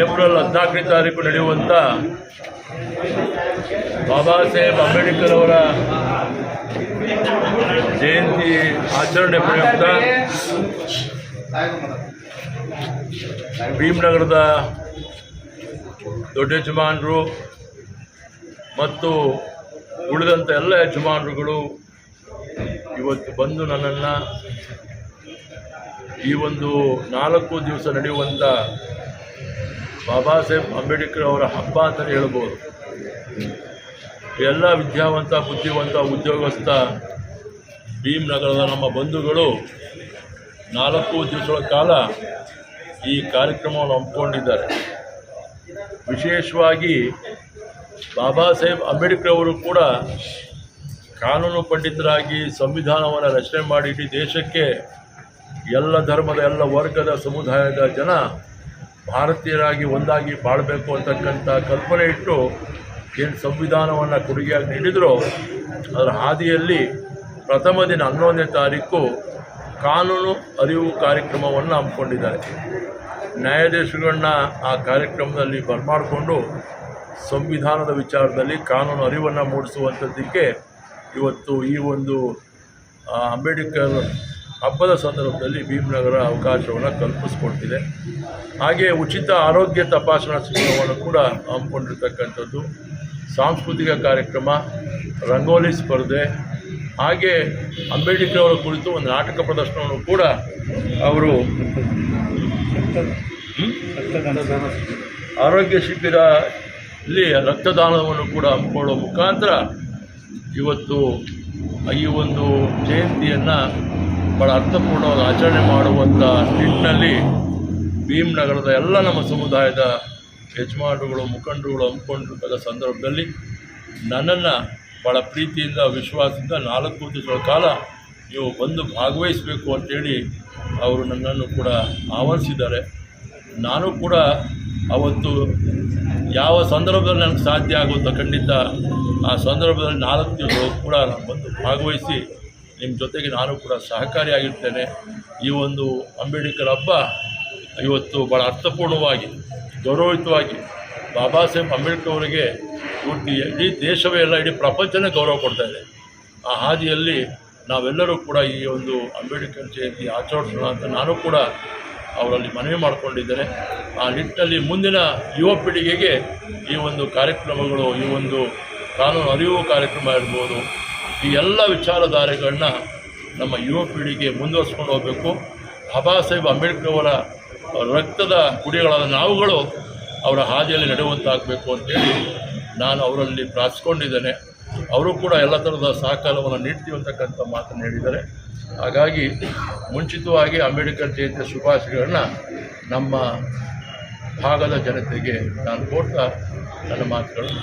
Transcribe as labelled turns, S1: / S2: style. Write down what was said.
S1: April ಹದಿನಾಲ್ಕನೇ ತಾರೀಕು ನಡೆಯುವಂಥ ಬಾಬಾ ಸಾಹೇಬ್ ಅಂಬೇಡ್ಕರ್ ಅವರ ಜಯಂತಿ ಆಚರಣೆ ಪ್ರಯುಕ್ತ ಭೀಮನಗರದ ದೊಡ್ಡ ಯಜಮಾನರು ಮತ್ತು ಉಳಿದಂಥ ಎಲ್ಲ ಯಜಮಾನರುಗಳು ಇವತ್ತು ಬಂದು ನನ್ನನ್ನು ಈ ಒಂದು ನಾಲ್ಕು ದಿವಸ ನಡೆಯುವಂಥ ಬಾಬಾ ಸಾಹೇಬ್ ಅಂಬೇಡ್ಕರ್ ಅವರ ಹಬ್ಬ ಅಂತಲೇ ಹೇಳ್ಬೋದು. ಎಲ್ಲ ವಿದ್ಯಾವಂತ, ಬುದ್ಧಿವಂತ, ಉದ್ಯೋಗಸ್ಥ ಭೀಮ್ನಗರದ ನಮ್ಮ ಬಂಧುಗಳು ನಾಲ್ಕು ದಿವಸಗಳ ಕಾಲ ಈ ಕಾರ್ಯಕ್ರಮವನ್ನು ಹಮ್ಮಿಕೊಂಡಿದ್ದಾರೆ. ವಿಶೇಷವಾಗಿ ಬಾಬಾ ಸಾಹೇಬ್ ಅಂಬೇಡ್ಕರ್ ಅವರು ಕೂಡ ಕಾನೂನು ಪಂಡಿತರಾಗಿ ಸಂವಿಧಾನವನ್ನು ರಚನೆ ಮಾಡಿ ಇಡೀ ದೇಶಕ್ಕೆ ಎಲ್ಲ ಧರ್ಮದ, ಎಲ್ಲ ವರ್ಗದ, ಸಮುದಾಯದ ಜನ ಭಾರತೀಯರಾಗಿ ಒಂದಾಗಿ ಬಾಳಬೇಕು ಅಂತಕ್ಕಂಥ ಕಲ್ಪನೆ ಇಟ್ಟು ಏನು ಸಂವಿಧಾನವನ್ನು ಕೊಡುಗೆಯಾಗಿ ನೀಡಿದರೂ, ಅದರ ಹಾದಿಯಲ್ಲಿ ಪ್ರಥಮ ದಿನ ಹನ್ನೊಂದನೇ ತಾರೀಕು ಕಾನೂನು ಅರಿವು ಕಾರ್ಯಕ್ರಮವನ್ನು ಹಮ್ಮಿಕೊಂಡಿದ್ದಾರೆ. ನ್ಯಾಯಾಧೀಶಗಳನ್ನ ಆ ಕಾರ್ಯಕ್ರಮದಲ್ಲಿ ಬರಮಾಡಿಕೊಂಡು ಸಂವಿಧಾನದ ವಿಚಾರದಲ್ಲಿ ಕಾನೂನು ಅರಿವನ್ನು ಮೂಡಿಸುವಂಥದ್ದಕ್ಕೆ ಇವತ್ತು ಈ ಒಂದು ಅಂಬೇಡ್ಕರ್ ಹಬ್ಬದ ಸಂದರ್ಭದಲ್ಲಿ ಭೀಮನಗರ ಅವಕಾಶವನ್ನು ಕಲ್ಪಿಸ್ಕೊಡ್ತಿದೆ. ಹಾಗೆ ಉಚಿತ ಆರೋಗ್ಯ ತಪಾಸಣಾ ಶಿಬಿರವನ್ನು ಕೂಡ ಹಮ್ಮಿಕೊಂಡಿರ್ತಕ್ಕಂಥದ್ದು. ಸಾಂಸ್ಕೃತಿಕ ಕಾರ್ಯಕ್ರಮ, ರಂಗೋಲಿ ಸ್ಪರ್ಧೆ, ಹಾಗೆ ಅಂಬೇಡ್ಕರ್ ಅವರ ಕುರಿತು ಒಂದು ನಾಟಕ ಪ್ರದರ್ಶನವನ್ನು ಕೂಡ ಅವರು ಆರೋಗ್ಯ ಶಿಬಿರಲ್ಲಿ ರಕ್ತದಾನವನ್ನು ಕೂಡ ಹಮ್ಮಿಕೊಳ್ಳುವ ಮುಖಾಂತರ ಇವತ್ತು ಈ ಒಂದು ಜಯಂತಿಯನ್ನು ಭಾಳ ಅರ್ಥಪೂರ್ಣವಾಗಿ ಆಚರಣೆ ಮಾಡುವಂಥ ನಿಟ್ಟಿನಲ್ಲಿ ಭೀಮನಗರದ ಎಲ್ಲ ನಮ್ಮ ಸಮುದಾಯದ ಯಜಮಾನರುಗಳು, ಮುಖಂಡರುಗಳು ಹಮ್ಮಿಕೊಂಡಿರ್ತಕ್ಕ ಸಂದರ್ಭದಲ್ಲಿ ನನ್ನನ್ನು ಭಾಳ ಪ್ರೀತಿಯಿಂದ, ವಿಶ್ವಾಸದಿಂದ ನಾಲ್ಕು ದಿವಸಗಳ ಕಾಲ ನೀವು ಬಂದು ಭಾಗವಹಿಸಬೇಕು ಅಂತೇಳಿ ಅವರು ನನ್ನನ್ನು ಕೂಡ ಆಹ್ವಾನಿಸಿದ್ದಾರೆ. ನಾನು ಕೂಡ ಅವತ್ತು ಯಾವ ಸಂದರ್ಭದಲ್ಲಿ ನನಗೆ ಸಾಧ್ಯ ಆಗುತ್ತೋ ಖಂಡಿತ ಆ ಸಂದರ್ಭದಲ್ಲಿ ನಾಲ್ಕು ದಿವಸ ಕೂಡ ನಾನು ಬಂದು ಭಾಗವಹಿಸಿ ನಿಮ್ಮ ಜೊತೆಗೆ ನಾನು ಕೂಡ ಸಹಕಾರಿಯಾಗಿರ್ತೇನೆ. ಈ ಒಂದು ಅಂಬೇಡ್ಕರ್ ಹಬ್ಬ ಇವತ್ತು ಭಾಳ ಅರ್ಥಪೂರ್ಣವಾಗಿ, ಗೌರವಯುತವಾಗಿ ಬಾಬಾ ಸಾಹೇಬ್ ಅಂಬೇಡ್ಕರ್ ಅವರಿಗೆ ಇಡೀ ದೇಶವೇ ಎಲ್ಲ ಇಡೀ ಪ್ರಪಂಚನೇ ಗೌರವ ಕೊಡ್ತಾ ಇದೆ. ಆ ಹಾದಿಯಲ್ಲಿ ನಾವೆಲ್ಲರೂ ಕೂಡ ಈ ಒಂದು ಅಂಬೇಡ್ಕರ್ ಜಯಂತಿ ಆಚರಿಸೋಣ ಅಂತ ನಾನು ಕೂಡ ಅವರಲ್ಲಿ ಮನವಿ ಮಾಡಿಕೊಂಡಿದ್ದೇನೆ. ಆ ನಿಟ್ಟಿನಲ್ಲಿ ಮುಂದಿನ ಯುವ ಪೀಳಿಗೆಗೆ ಈ ಒಂದು ಕಾರ್ಯಕ್ರಮಗಳು, ಈ ಒಂದು ಕಾನೂನು ಅರಿವು ಕಾರ್ಯಕ್ರಮ ಇರ್ಬೋದು ಈ ಎಲ್ಲ ವಿಚಾರಧಾರೆಗಳನ್ನ ನಮ್ಮ ಯುವ ಪೀಳಿಗೆ ಮುಂದುವರ್ಸ್ಕೊಂಡು ಹೋಗಬೇಕು. ಬಾಬಾ ಸಾಹೇಬ್ ಅಂಬೇಡ್ಕರ್ ಅವರ ರಕ್ತದ ಕುಡಿಗಳಾದ ನಾವುಗಳು ಅವರ ಹಾದಿಯಲ್ಲಿ ನಡೆಯುವಂತಾಗಬೇಕು ಅಂತೇಳಿ ನಾನು ಅವರಲ್ಲಿ ಪ್ರಾರ್ಥಿಸ್ಕೊಂಡಿದ್ದೇನೆ. ಅವರು ಕೂಡ ಎಲ್ಲ ಥರದ ಸಹಕಾರವನ್ನು ನೀಡ್ತೀವಿ ಅಂತಕ್ಕಂಥ ಮಾತನ್ನು ಹೇಳಿದ್ದಾರೆ. ಹಾಗಾಗಿ ಮುಂಚಿತವಾಗಿ ಅಂಬೇಡ್ಕರ್ ಜಯಂತಿಯ ಶುಭಾಶಯಗಳನ್ನ ನಮ್ಮ ಭಾಗದ ಜನತೆಗೆ ನಾನು ಕೊಡ್ತಾ ನನ್ನ ಮಾತುಗಳನ್ನು.